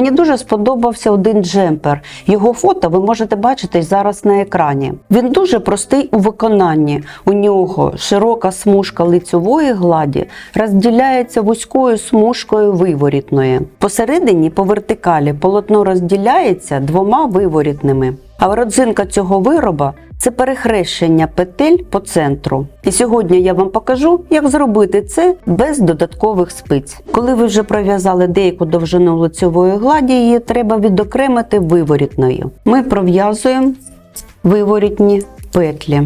Мені дуже сподобався один джемпер. Його фото ви можете бачити зараз на екрані. Він дуже простий у виконанні. У нього широка смужка лицьової гладі розділяється вузькою смужкою виворітної. Посередині по вертикалі полотно розділяється двома виворітними. А родзинка цього вироба це перехрещення петель по центру. І сьогодні я вам покажу, як зробити це без додаткових спиць. Коли ви вже пров'язали деяку довжину лицьової гладі, її треба відокремити виворітною. Ми пров'язуємо виворітні петлі.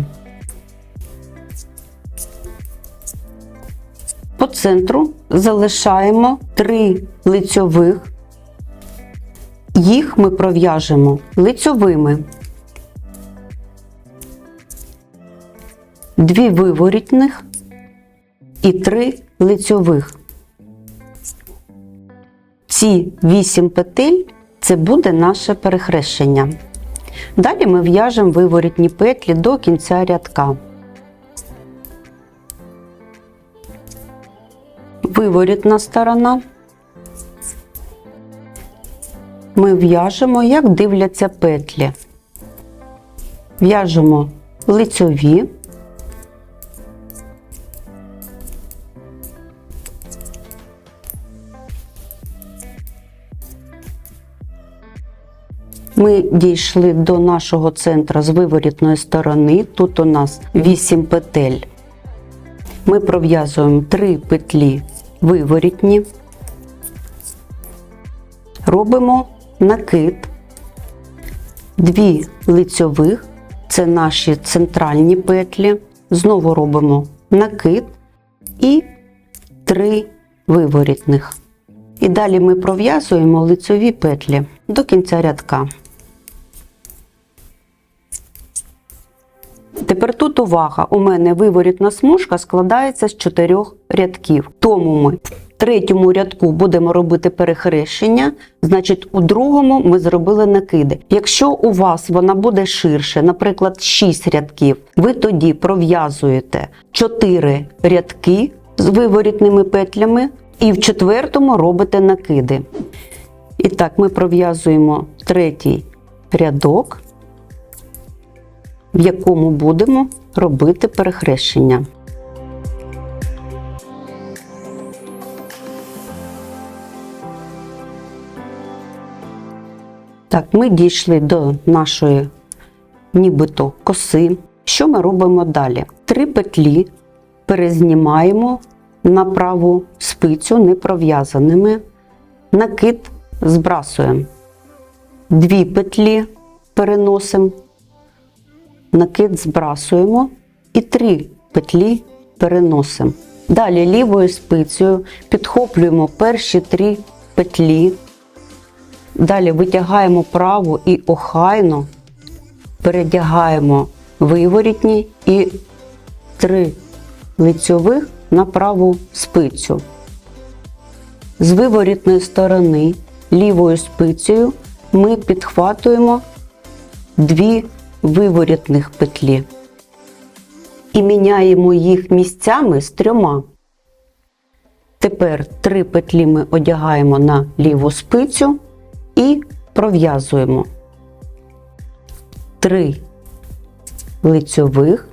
По центру залишаємо три лицьових. Їх ми пров'яжемо лицьовими. Дві виворітних і три лицьових. Ці вісім петель це буде наше перехрещення. Далі ми в'яжемо виворітні петлі до кінця рядка. Виворітна сторона. Ми в'яжемо, як дивляться петлі. В'яжемо лицьові. Ми дійшли до нашого центра з виворітної сторони. Тут у нас 8 петель. Ми пров'язуємо 3 петлі виворітні, робимо накид, 2 лицьових, це наші центральні петлі. Знову робимо накид і 3 виворітних. І далі ми пров'язуємо лицьові петлі до кінця рядка. Тепер тут увага. У мене виворітна смужка складається з чотирьох рядків. Тому ми третьому рядку будемо робити перехрещення, значить, у другому ми зробили накиди. Якщо у вас вона буде ширше, наприклад, 6 рядків, ви тоді пров'язуєте 4 рядки з виворітними петлями і в четвертому робите накиди. І так, ми пров'язуємо третій рядок в якому будемо робити перехрещення. Так, ми дійшли до нашої нібито коси. Що ми робимо далі? Три петлі перезнімаємо на праву спицю не пров'язаними, накид збрасуємо. Дві петлі переносимо накид збрасуємо і три петлі переносимо. Далі лівою спицею підхоплюємо перші три петлі. Далі витягаємо праву і охайно передягаємо виворітні і три лицьових на праву спицю. З виворітної сторони лівою спицею ми підхватуємо дві виворітних петлі і міняємо їх місцями з трьома. Тепер три петлі ми одягаємо на ліву спицю і пров'язуємо три лицьових,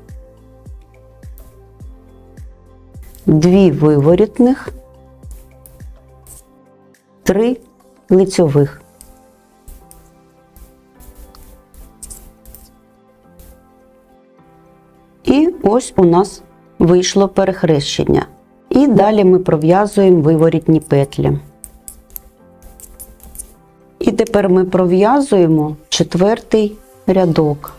дві виворітних, три лицьових. І ось у нас вийшло перехрещення. І далі ми пров'язуємо виворітні петлі. І тепер ми пров'язуємо четвертий рядок.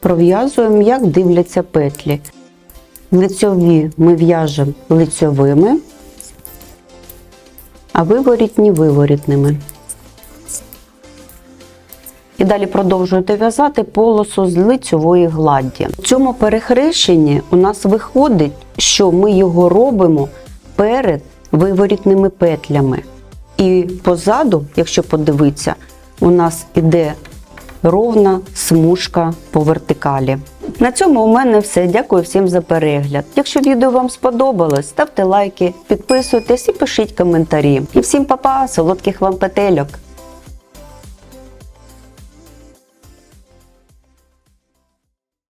Пров'язуємо, як дивляться петлі. Лицьові ми в'яжемо лицьовими, а виворітні виворітними. І далі продовжуєте в'язати полосу з лицьової гладді. В цьому перехрещенні у нас виходить, що ми його робимо перед виворітними петлями. І позаду, якщо подивитися, у нас іде ровна смужка по вертикалі. На цьому у мене все. Дякую всім за перегляд. Якщо відео вам сподобалось, ставте лайки, підписуйтесь і пишіть коментарі. І всім па-па, солодких вам петельок!